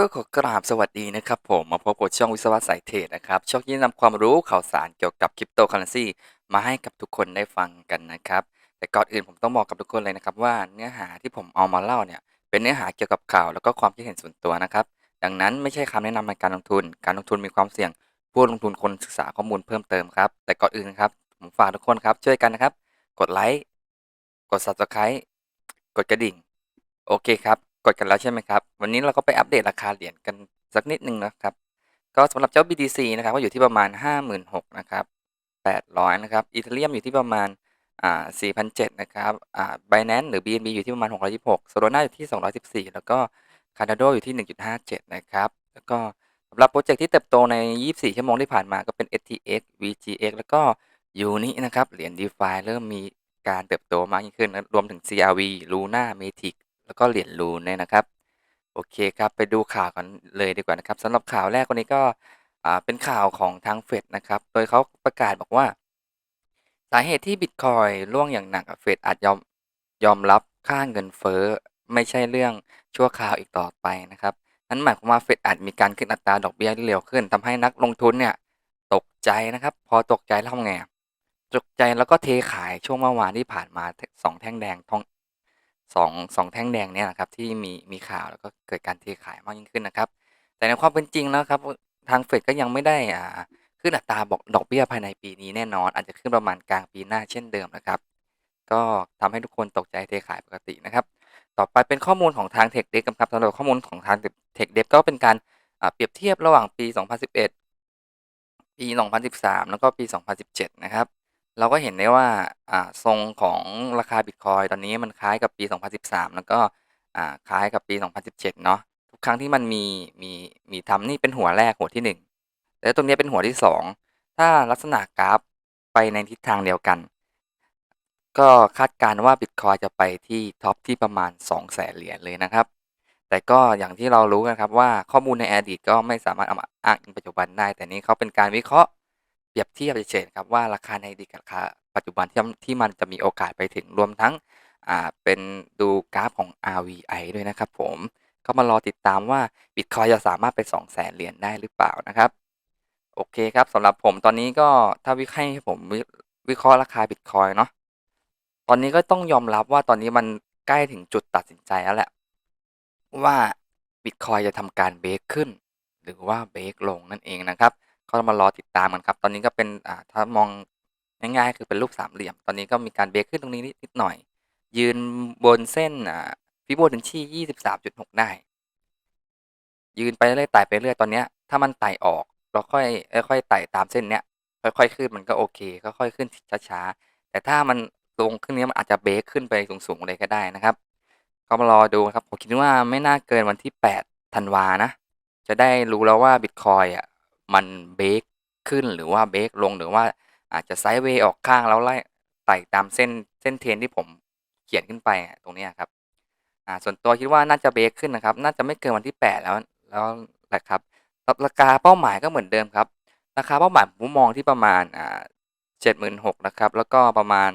ก็ขอกราบสวัสดีนะครับผมมาพบกับช่องวิศวะสายเทรดนะครับ ช่องที่นำความรู้ข่าวสารเกี่ยวกับคริปโตเคอเรนซีมาให้กับทุกคนได้ฟังกันนะครับ แต่ก่อนอื่นผมต้องบอกกับทุกคนเลยนะครับว่าเนื้อหาที่ผมเอามาเล่าเนี่ย เป็นเนื้อหาเกี่ยวกับข่าวแล้วก็ความคิดเห็นส่วนตัวนะครับ ดังนั้นไม่ใช่คำแนะนำในการลงทุน การลงทุนมีความเสี่ยงผู้ลงทุนควรศึกษาข้อมูลเพิ่มเติมครับ แต่ก่อนอื่นครับผมฝากทุกคนครับช่วยกันนะครับ กดไลค์กด subscribe กดกระดิ่ง โอเคครับ กดกันแล้วใช่ไหมครับ วันนี้เราก็ไปอัปเดตราคาเหรียญกันสักนิดหนึ่งนะครับ ก็สำหรับเจ้า BTC นะครับก็อยู่ที่ประมาณ 56,000นะครับ800นะครับอีเทเรียมอยู่ที่ประมาณอ่า4,700นะครับอ่า Binance หรือ BNB อยู่ที่ประมาณ 626 Solana อยู่ที่ 214 แล้วก็ Cardano อยู่ที่ 1.57 นะครับ แล้วก็สำหรับโปรเจกต์ที่เติบโตใน 24 ชั่วโมงที่ผ่านมาก็เป็น FTX VGX แล้วก็ Uni นะครับเหรียญ DeFi เริ่มมีการเติบโตมากยิ่งขึ้น รวมถึง CRV Luna Matic แล้วก็เหรียญ Loon เนี่ยนะครับ โอเคครับไปดูข่าวกันเลยดีกว่านะครับสำหรับข่าวแรกวันนี้ก็เป็นข่าวของทางเฟดนะครับ โดยเขาประกาศบอกว่า สาเหตุที่บิตคอยร่วงอย่างหนักเฟดอาจยอมยอมรับค่าเงินเฟ้อไม่ใช่เรื่องชั่วคราวอีกต่อไปนะครับ นั่นหมายความว่าเฟดอาจมีการขึ้นอัตราดอกเบี้ยที่เร็วขึ้นทำให้นักลงทุนเนี่ยตกใจนะครับ พอตกใจแล้วทำไงตกใจแล้วก็เทขายช่วงเมื่อวานที่ผ่านมาสองแท่งแดงทอง สองสองแท่งแดงเนี่ยนะครับที่มีมีข่าวแล้วก็เกิดการเทขายมากยิ่งขึ้นนะครับ แต่ในความเป็นจริงแล้วครับทางเฟดก็ยังไม่ได้อ่าขึ้นอัตราบอกดอกเบี้ยภายในปีนี้แน่นอน อาจจะขึ้นประมาณกลางปีหน้าเช่นเดิมนะครับ ก็ทำให้ทุกคนตกใจเทขายปกตินะครับ ต่อไปเป็นข้อมูลของทางเทคเด็กครับสำหรับข้อมูลของทางเทคเด็กก็เป็นการอ่าเปรียบเทียบระหว่างปี 2011 ปี 2013 แล้วก็ปี 2017 นะครับ เราก็เห็นได้ว่า อ่า ทรงของราคาบิตคอยตอนนี้มันคล้ายกับปี 2013 แล้วก็ อ่า คล้ายกับปี 2017 เนาะ ทุกครั้งที่มันมี มี มีทำนี่เป็นหัวแรกหัวที่ 1แล้วตรงนี้เป็นหัวที่ 2 ถ้าลักษณะกราฟไปในทิศทางเดียวกัน ก็คาดการณ์ว่าบิตคอยจะไปที่ท็อปที่ประมาณ 200,000เหรียญเลยนะครับ แต่ก็อย่างที่เรารู้กันครับว่าข้อมูลในอดีตก็ไม่สามารถเอามาอ้างอิงปัจจุบันได้ แต่นี้เขาเป็นการวิเคราะห์ รียบเทียบเฉยๆครับว่าราคาในอดีตกับราคาปัจจุบันที่ที่มันจะมีโอกาสไปถึงรวมทั้งอ่าเป็นดูกราฟของ RVI ด้วยนะครับผมก็มารอติดตามว่าบิตคอยจะสามารถไป 200,000เหรียญได้หรือเปล่านะครับ โอเคครับสำหรับผมตอนนี้ก็ถ้าวิให้ผมวิวิเคราะห์ราคาบิตคอยเนาะตอนนี้ก็ต้องยอมรับว่าตอนนี้มันใกล้ถึงจุดตัดสินใจแล้วแหละว่าบิตคอยจะทำการเบรกขึ้น หรือว่าเบรกลงนั่นเองนะครับ ก็มารอติดตามกันครับ ตอนนี้ก็เป็นอ่าถ้ามองง่ายๆคือเป็นรูปสามเหลี่ยม ตอนนี้ก็มีการเบรกขึ้นตรงนี้นิดหน่อย ยืนบนเส้นอ่าฟิโบนัชชี 23.6 ได้ ยืนไปเรื่อยๆไต่ไปเรื่อยตอนเนี้ย ถ้ามันไต่ออก เราค่อยค่อยไต่ตามเส้นเนี้ยค่อยๆขึ้นมันก็โอเคค่อยๆขึ้นช้าๆแต่ถ้ามันลงขึ้นเนี้ยมันอาจจะเบรกขึ้นไปสูงๆเลยก็ได้นะครับ ก็มารอดูครับผมคิดว่าไม่น่าเกินวันที่ 8 ธันวานะ จะได้รู้แล้วว่าบิตคอยอะ มันเบรกขึ้นหรือว่าเบรกลงหรือว่าอาจจะไซด์เวย์ออกข้างแล้วไล่ไต่ตามเส้นเส้นเทนที่ผมเขียนขึ้นไปตรงนี้ครับอ่าส่วนตัวคิดว่าน่าจะเบรกขึ้นนะครับ น่าจะไม่เกินวันที่ 8 แล้วแล้วแหละครับราคาเป้าหมายก็เหมือนเดิมครับ ราคาเป้าหมายผมมองที่ประมาณอ่า76,000นะครับ แล้วก็ประมาณ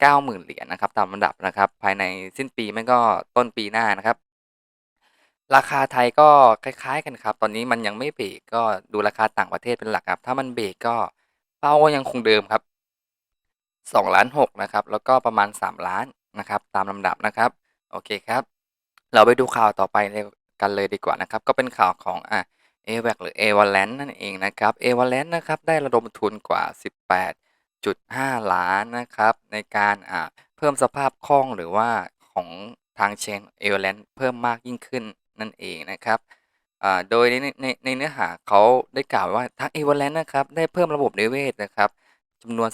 90,000 เหรียญนะครับตามลำดับนะครับ ภายในสิ้นปีไม่ก็ต้นปีหน้านะครับ ราคาไทยก็คล้าย ๆ กันครับ ตอนนี้มันยังไม่เบรกก็ดูราคาต่างประเทศเป็นหลักครับ ถ้ามันเบรกก็เป้าก็ยังคงเดิมครับ2ล้าน6นะครับ แล้วก็ประมาณ3ล้านนะครับ ตามลำดับนะครับ โอเคครับ เราไปดูข่าวต่อไปเลยกันเลยดีกว่านะครับ ก็เป็นข่าวของอ่า a v a c หรือ a v a l a n c e นั่นเองนะครับ a v a l a n c e นะครับ ได้ระดมทุนกว่า 18.5 ล้านนะครับ ในการอ่าเพิ่มสภาพคล่องหรือว่าของทางเชน a v a l a n c e เพิ่มมากยิ่งขึ้น นั่นเองนะครับโดยในในในเนื้อหาเขาได้กล่าวว่าทาง a v a l a n c e นะครับได้เพิ่มระบบนิเวศนะครับจำนวน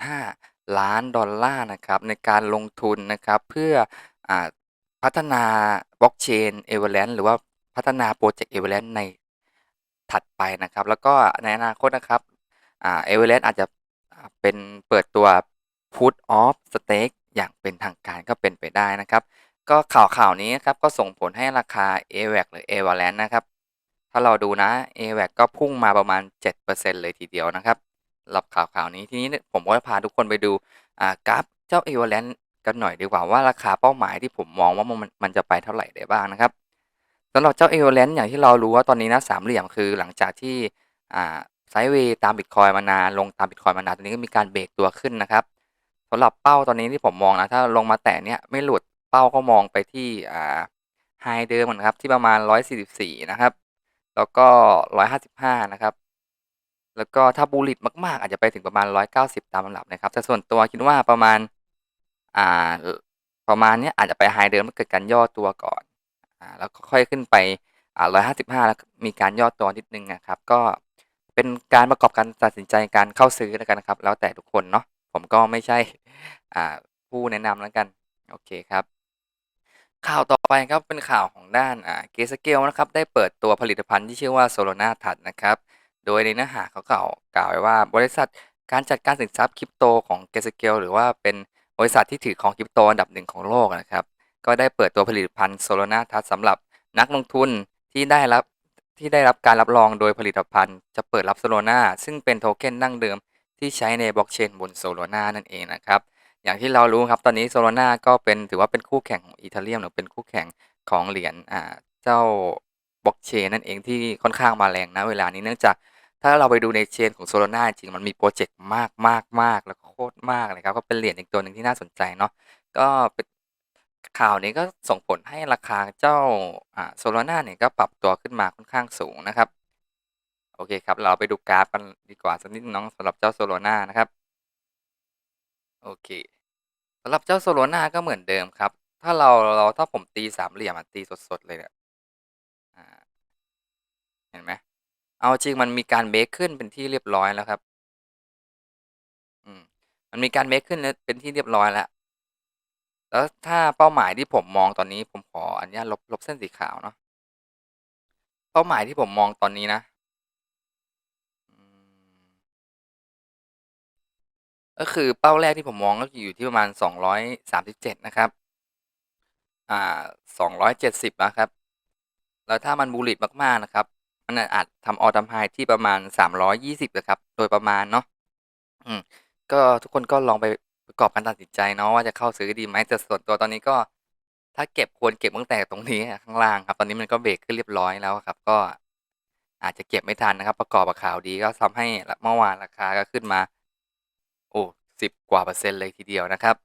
18.5 ล้านดอลลาร์นะครับในการลงทุนนะครับเพื่ออพัฒนาบล็อกเชน a v a l a n c e หรือว่าพัฒนาโปรเจกต์ a v a l a n c e ในถัดไปนะครับ แล้วก็ในอนาคตนะครับเอ่า a v a l a n c e อาจจะเป็นเปิดตัว Put off Stake อย่างเป็นทางการก็เป็นไปได้นะครับ ก็ข่าวข่าวนี้นะครับก็ส่งผลให้ราคา AVAX หรือ Avalanche นะครับ ถ้าเราดูนะ AVAX ก็พุ่งมาประมาณ 7%เลยทีเดียวนะครับหรับข่าวข่าวนี้ทีนี้ผมก็จะพาทุกคนไปดูอ่ากราฟเจ้า Avalanche กันหน่อยดีกว่าว่าราคาเป้าหมายที่ผมมองว่ามันมันจะไปเท่าไหร่ได้บ้างนะครับสำหรับเจ้า Equivalent อย่างที่เรารู้ว่าตอนนี้นะสามเหลี่ยมคือหลังจากที่อ่าไซด์เวย์ตามบิตคอยมานานลงตามบิตคอยมานานตอนนี้ก็มีการเบรกตัวขึ้นนะครับสำหรับเป้าตอนนี้ที่ผมมองนะถ้าลงมาแตะเนี่ยไม่หลุด เป้าก็มองไปที่อ่าไฮเดิมนะครับที่ประมาณ 144 นะครับ แล้วก็ 155 นะครับ แล้วก็ถ้าบูลลิตมากๆ อาจจะไปถึงประมาณ 190 ตามลำดับนะครับ แต่ส่วนตัวคิดว่าประมาณอ่าประมาณนี้อาจจะไปไฮเดิมเมื่อเกิดการย่อตัวก่อนอ่าแล้วก็ค่อยขึ้นไปอ่า155 แล้วมีการย่อตัวนิดนึงนะครับ ก็เป็นการประกอบการตัดสินใจการเข้าซื้อแล้วกันนะครับ แล้วแต่ทุกคนเนาะผมก็ไม่ใช่อ่าผู้แนะนำแล้วกัน โอเคครับ ข่าวต่อไปครับเป็นข่าวของด้านอ่าเกสเกลนะครับได้เปิดตัวผลิตภัณฑ์ที่ชื่อว่า Solana t o u c h นะครับ โดยในเนื้อหาเขากล่าวกล่าวไว้ว่าบริษัทการจัดการสินทรัพย์คริปโตของเกสเกลหรือว่าเป็นบริษัทที่ถือของคริปโตอันดับหนึ่งของโลกนะครับ ก็ได้เปิดตัวผลิตภัณฑ์ Solana t o u c h สำหรับนักลงทุนที่ได้รับที่ได้รับการรับรองโดยผลิตภัณฑ์ จะเปิดรับ Solana ซึ่งเป็นโทเค็นดั้งเดิมที่ใช้ในบล็อกเชนบน Solana นั่นเองนะครับ อย่างที่เรารู้ครับตอนนี้ Solana ก็เป็นถือว่าเป็นคู่แข่งของ Ethereum หรือเป็นคู่แข่งของเหรียญอ่าเจ้าบล็อกเชนนั่นเองที่ค่อนข้างมาแรงนะเวลานี้เนื่องจากถ้าเราไปดูในเชนของ Solana จริงมันมีโปรเจกต์มากมากมากแล้วก็โคตรมากเลยครับก็เป็นเหรียญอีกตัวหนึ่งที่น่าสนใจเนาะก็เป็นข่าวนี้ก็ส่งผลให้ราคาเจ้าอ่า Solana เนี่ยก็ปรับตัวขึ้นมาค่อนข้างสูงนะครับโอเคครับ เราไปดูกราฟกันดีกว่าสักนิดน้องสำหรับเจ้า Solana นะครับ โอเคำหรับเจ้า Solana ก็เหมือนเดิมครับ ถ้าเราเราถ้าผมตีสามเหลี่ยมอะตีสดๆเลยเนี่ยอ่าเห็นไหมเอาจริงมันมีการเบรกขึ้นเป็นที่เรียบร้อยแล้วครับ อืมมันมีการเบรกขึ้นแล้วเป็นที่เรียบร้อยแล้วแล้วถ้าเป้าหมายที่ผมมองตอนนี้ผมขออนุญาตลบลบเส้นสีขาวเนาะเป้าหมายที่ผมมองตอนนี้นะ ก็คือเป้าแรกที่ผมมองก็อยู่ที่ประมาณสองร้อยสามสิบเจ็ดนะครับ อ่าสองร้อยเจ็ดสิบนะครับ แล้วถ้ามันบูลลิตมาก ๆ นะครับ มันอาจทำออทำไฮที่ประมาณสามร้อยยี่สิบนะครับ โดยประมาณเนาะ อืม ก็ทุกคนก็ลองไปประกอบการตัดสินใจเนาะว่าจะเข้าซื้อดีไหมแต่ส่วนตัวตอนนี้ก็ ถ้าเก็บควรเก็บตั้งแต่ตรงนี้ข้างล่างครับ ตอนนี้มันก็เบรกขึ้นเรียบร้อยแล้วครับ ก็อาจจะเก็บไม่ทันนะครับ ประกอบกับข่าวดีก็ทำให้เมื่อวานราคาก็ขึ้นมา อ้สิบกว่าเปอร์เซ็นต์เลยทีเดียวนะครับ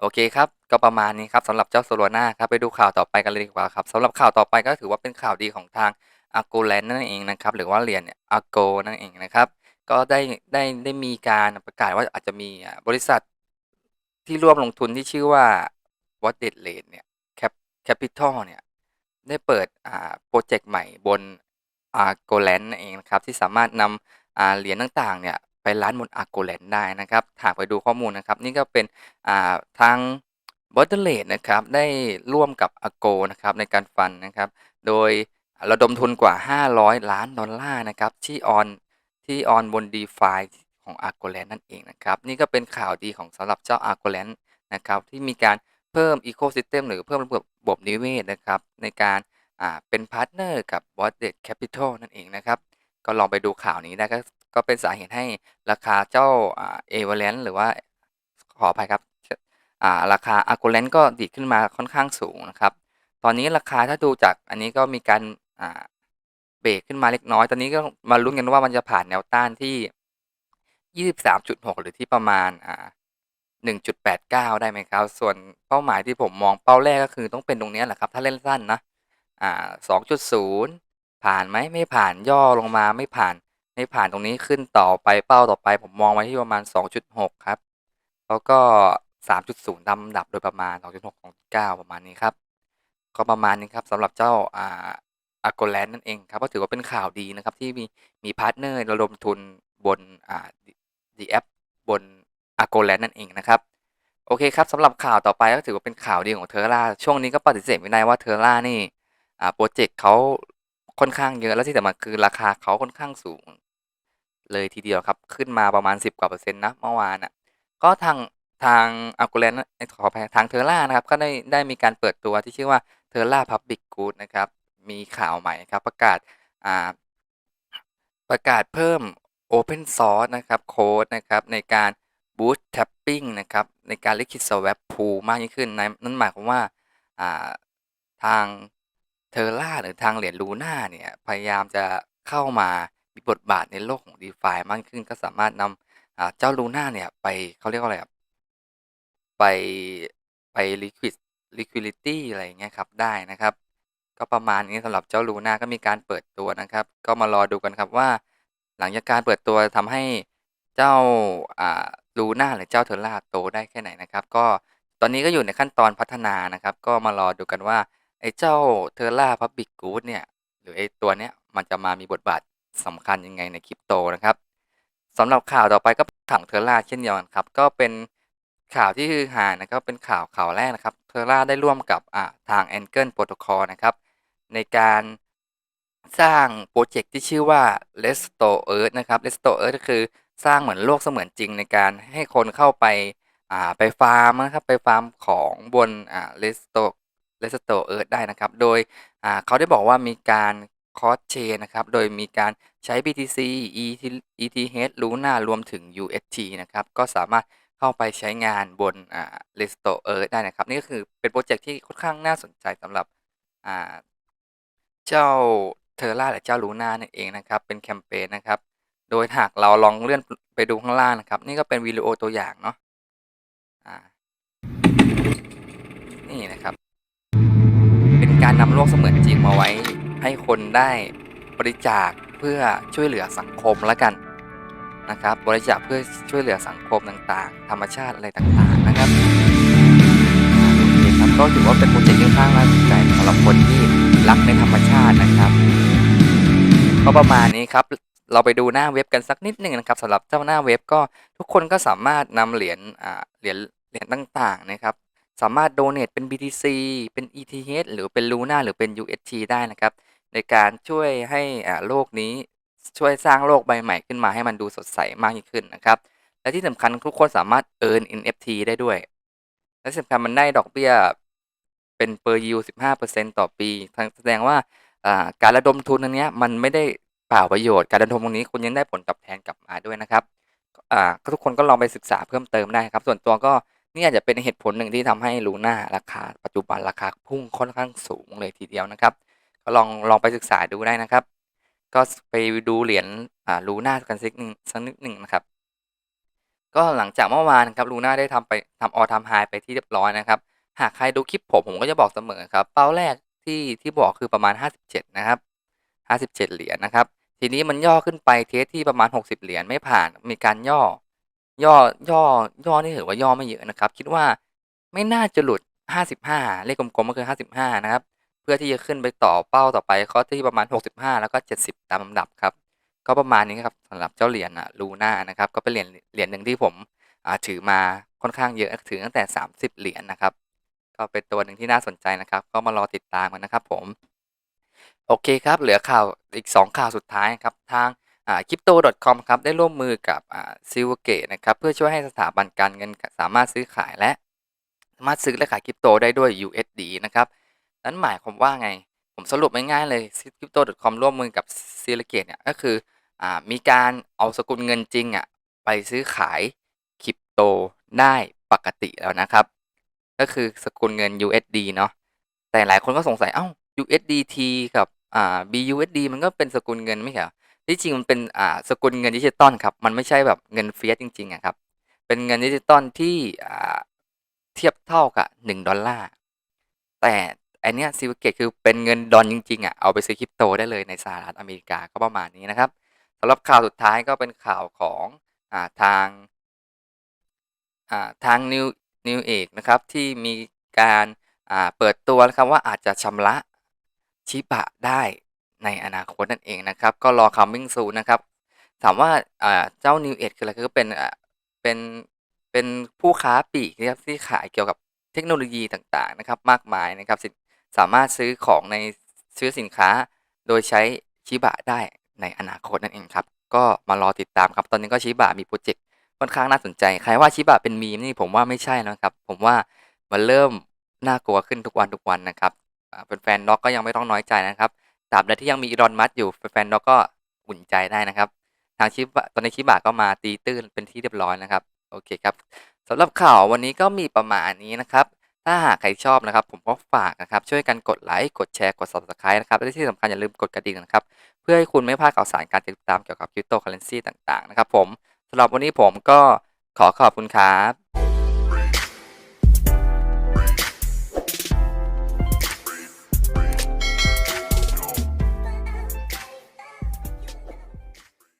โอเคครับ ก็ประมาณนี้ครับสำหรับเจ้า Solana ครับไปดูข่าวต่อไปกันเลยดีกว่าครับสำหรับข่าวต่อไปก็ถือว่าเป็นข่าวดีของทาง Argoland นั่นเองนะครับ หรือว่าเหรียญเนี่ย Argo นั่นเองนะครับ ก็ได้ได้ได้มีการประกาศว่าอาจจะมีบริษัทที่ร่วมลงทุนที่ชื่อว่า Wallet Rate เนี่ย Cap Capital เนี่ยได้เปิดอ่าพรเจกต์ใหม่บน Argoland นั่นเองนะครับที่สามารถนำเหรียญต่างๆเนี่ย ไปรันบน Argoland ได้นะครับหากไปดูข้อมูลนะครับ นี่ก็เป็นาทาง Wallet Rate นะครับได้ร่วมกับ Argo นะครับในการฟันนะครับ โดยระดมทุนกว่า 500 ล้านดอลลาร์นะครับที่ออนที่ออนบน DeFi ของ Argoland นั่นเองนะครับ นี่ก็เป็นข่าวดีของสำหรับเจ้า Argoland นะครับที่มีการเพิ่ม Ecosystem หรือเพิ่มระบบระบบนิเวศนะครับในการเป็นพาร์ตเนอร์กับ Wallet Capital นั่นเองนะครับ ก็ลองไปดูข่าวนี้ได้ก็ก็เป็นสาเหตุให้ราคาเจ้าเอ่า Equivalent หรือว่าขออภัยครับอ่าราคา Argoland ก็ดีดขึ้นมาค่อนข้างสูงนะครับ ตอนนี้ราคาถ้าดูจากอันนี้ก็มีการเบรกขึ้นมาเล็กน้อย ตอนนี้ก็มาลุ้นกันว่ามันจะผ่านแนวต้านที่ 23.6 หรือที่ประมาณอ่า1.89 ได้ไหมครับ ส่วนเป้าหมายที่ผมมองเป้าแรกก็คือต้องเป็นตรงนี้แหละครับ ถ้าเล่นสั้นนะอ่า2.0 ผ่านไหมไม่ผ่านย่อลงมาไม่ผ่าน ไม่ผ่านตรงนี้ขึ้นต่อไปเป้าต่อไปผมมองไว้ที่ประมาณ 2.6 ครับ แล้วก็ 3.0ตามลำดับโดยประมาณ 2.6 2.9 ประมาณนี้ครับ ก็ประมาณนี้ครับสำหรับเจ้าอ่า Argoland นั่นเองครับก็ถือว่าเป็นข่าวดีนะครับที่มีมีพาร์ตเนอร์ระดมทุนบนอ่า The App บน Argoland นั่นเองนะครับโอเคครับสำหรับข่าวต่อไปก็ถือว่าเป็นข่าวดีของ Terra ช่วงนี้ก็ปฏิเสธไม่ได้ว่า Terra นี่อ่าโปรเจกต์เขา ค่อนข้างเยอะ แล้วที่สำคัญคือราคาเขาค่อนข้างสูง เลยทีเดียวครับ ขึ้นมาประมาณ 10 กว่าเปอร์เซ็นต์นะเมื่อวานอะ ก็ทางทาง Argoland เอ๊ยขออภัยทาง Terra นะครับ ก็ได้ได้มีการเปิดตัวที่ชื่อว่า Terra Public Good นะครับ มีข่าวใหม่ครับ ประกาศอ่าประกาศเพิ่ม Open Source นะครับโค้ดนะครับในการ Boot Tapping นะครับในการลิขิต Swap Pool มากยิ่งขึ้น นั่นหมายความว่าอ่าทาง Terra หรือทางเหรียญ Luna เนี่ย พยายามจะเข้ามามีบทบาทในโลกของ DeFi มากขึ้น ก็สามารถนำ อ่า เจ้า Luna เนี่ยไป เขาเรียกว่าอะไรอะไป ไป liquid liquidity อะไรอย่างเงี้ยครับ ได้นะครับ ก็ประมาณนี้สำหรับเจ้า Luna ก็มีการเปิดตัวนะครับ ก็มารอดูกันครับว่า หลังจากการเปิดตัวทำให้เจ้า อ่า Luna หรือเจ้า Terra โตได้แค่ไหนนะครับ ก็ ตอนนี้ก็อยู่ในขั้นตอนพัฒนานะครับ ก็มารอดูกันว่า ไอ้เจ้า Terra Public Good เนี่ย หรือไอ้ตัวเนี้ย มันจะมามีบทบาทสำคัญยังไงใน Crypto นะครับสำหรับข่าวต่อไปก็ข่าวของ Terra เช่นเดียวกันครับ ก็เป็นข่าวที่ฮือฮานะครับเป็นข่าวข่าวแรกนะครับ Terra ได้ร่วมกับอ่าทาง Angle Protocol นะครับ ในการสร้างพรเจกต์ที่ชื่อว่า r e s t o Earth นะครับ r e s t o Earth ก็คือสร้างเหมือนโลกเสมือนจริงในการให้คนเข้าไปอ่าไปฟาร์มนะครับ ไปฟาร์มของบนอ่า Restore Restore Earth ได้นะครับ โดยเขาได้บอกว่ามีการ Cross Chain นะครับ โดยมีการใช้ BTC ET ETH Luna รวมถึง UST นะครับ ก็สามารถเข้าไปใช้งานบนอ่า Restore Earth ได้นะครับ นี่ก็คือเป็นพรเจกต์ที่ค่อนข้างน่าสนใจสำหรับอ่าเจ้า Terra หรือเจ้า Luna นั่นเองนะครับ เป็นแคมเพนนะครับ โดยหากเราลองเลื่อนไปดูข้างล่างนะครับ นี่ก็เป็นวิดีโอตัวอย่างเนาะนี่นะครับ การนำโลกเสมือนจริงมาไว้ ให้คนได้บริจาคเพื่อช่วยเหลือสังคมแล้วกันนะครับ บริจาคเพื่อช่วยเหลือสังคมต่างๆ ธรรมชาติอะไรต่างๆนะครับโอเคครับก็ถือว่าเป็นพรเจกต์ที่ค่อนข้างน่าสนใจสำหรับคนที่รักในธรรมชาตินะครับ ก็ประมาณนี้ครับเราไปดูหน้าเว็บกันสักนิดหนึ่งนะครับสำหรับเจ้าหน้าเว็บก็ทุกคนก็สามารถนำเหรียญเหรียญเหรียญต่างๆนะครับ สามารถ donate เป็น BTC เป็น ETH หรือเป็น Luna หรือเป็น UST ได้นะครับ ในการช่วยให้อ่าโลกนี้ช่วยสร้างโลกใบใหม่ขึ้นมาให้มันดูสดใสมากยิ่งขึ้นนะครับ และที่สำคัญทุกคนสามารถ earn NFT ได้ด้วย และสำคัญมันได้ดอกเบี้ยเป็น per yield 15%ต่อปีทั้งแสดงว่าการระดมทุนอันนี้มันไม่ได้เปล่าประโยชน์การระดมตรงนี้คุณยังได้ผลตอบแทนกลับมาด้วยนะครับทุกคนก็ลองไปศึกษาเพิ่มเติมได้ครับ ส่วนตัวก็ นี่อาจจะเป็นเหตุผลหนึ่งที่ทำให้ Luna ราคา ปัจจุบันราคาพุ่งค่อนข้างสูงเลยทีเดียวนะครับ ก็ลองลองไปศึกษาดูได้นะครับ ก็ไปดูเหรียญอ่า Luna กันสักหนึ่งสักนิดหนึ่งนะครับ ก็หลังจากเมื่อวานครับ Luna ได้ทำไปทำ All Time High ไปที่เรียบร้อยนะครับ หากใครดูคลิปผมผมก็จะบอกเสมอครับ เป้าแรกที่ที่บอกคือประมาณ 57 นะครับ 57 เหรียญนะครับ ทีนี้มันย่อขึ้นไปเทสที่ประมาณ 60 เหรียญไม่ผ่านมีการย่อ ย่อ ย่อ ย่อนี่ถือว่าย่อไม่เยอะนะครับ คิดว่าไม่น่าจะหลุด 55 เลขกลมๆก็คือ 55 นะครับ เพื่อที่จะขึ้นไปต่อเป้าต่อไปก็ที่ประมาณ 65 แล้วก็ 70 ตามลำดับครับ ก็ประมาณนี้ครับสำหรับเจ้าเหรียญอะ Luna นะครับ ก็เป็นเหรียญ เหรียญหนึ่งที่ผมถือมาค่อนข้างเยอะถือตั้งแต่ 30 เหรียญนะครับ ก็เป็นตัวหนึ่งที่น่าสนใจนะครับ ก็มารอติดตามกันนะครับผม โอเคครับ เหลือข่าวอีก 2 ข่าวสุดท้ายครับทาง อ่า Crypto.com ครับได้ร่วมมือกับอ่า Silvergate นะครับเพื่อช่วยให้สถาบันการเงินสามารถซื้อขายและสามารถซื้อและขายคริปโตได้ด้วย USD นะครับนั่นหมายความว่าไง ผมสรุปง่ายๆเลย Crypto.com ร่วมมือกับ Silvergate เนี่ยก็คืออ่ามีการเอาสกุลเงินจริงอะไปซื้อขายคริปโตได้ปกติแล้วนะครับ ก็คือสกุลเงิน USD เนาะแต่หลายคนก็สงสัยอ้าว USDT กับอ่า BUSD มันก็เป็นสกุลเงินไม่ใช่? ที่จริงมันเป็นอ่าสกุลเงินดิจิทัลครับ มันไม่ใช่แบบเงิน Fiat จริงๆอะครับ เป็นเงินดิจิทัลที่อ่าเทียบเท่ากับ $1 แต่อันเนี้ย Silvergate คือเป็นเงินดอลจริงๆอะเอาไปซื้อคริปโตได้เลยในสหรัฐอเมริกาก็ประมาณนี้นะครับสำหรับข่าวสุดท้ายก็เป็นข่าวของอ่าทางอ่าทาง New Newegg นะครับที่มีการอ่าเปิดตัวนะครับว่าอาจจะชำระ Shiba ได้ ในอนาคตนั่นเองนะครับ ก็รอ coming soon นะครับ ถามว่าเจ้า Newegg คืออะไร?ก็เป็นเป็นเป็นผู้ค้าปลีกนะครับที่ขายเกี่ยวกับเทคโนโลยีต่างๆนะครับ มากมายนะครับสามารถซื้อของในซื้อสินค้า โดยใช้ Shiba ได้ในอนาคตนั่นเองครับ ก็มารอติดตามครับ ตอนนี้ก็ Shiba มีพรเจกต์ค่อนข้างน่าสนใจ ใครว่า Shiba เป็น Meme นี่ผมว่าไม่ใช่แล้วนะครับ ผมว่ามันเริ่มน่ากลัวขึ้นทุกวันๆนนะครับอ่าแฟนๆ Doge ก็ยังไม่ต้องน้อยใจนะครับ ตราบใดที่ยังมี Elon Musk อยู่แฟนๆ Doge ก็อุ่นใจได้นะครับ ทาง Shiba ตอนนี้ Shiba ก็มาตีตื้นเป็นที่เรียบร้อยนะครับ โอเคครับสำหรับข่าววันนี้ก็มีประมาณนี้นะครับ ถ้าหากใครชอบนะครับ ผมก็ฝากนะครับ ช่วยกันกดไลค์กดแชร์กด Subscribe นะครับและที่สำคัญอย่าลืมกดกระดิ่งนะครับ เพื่อให้คุณไม่พลาดข่าวสารการติดตามเกี่ยวกับคริปโตเคอเรนซีต่างๆนะครับผมสำหรับวันนี้ผมก็ขอขอบคุณครับ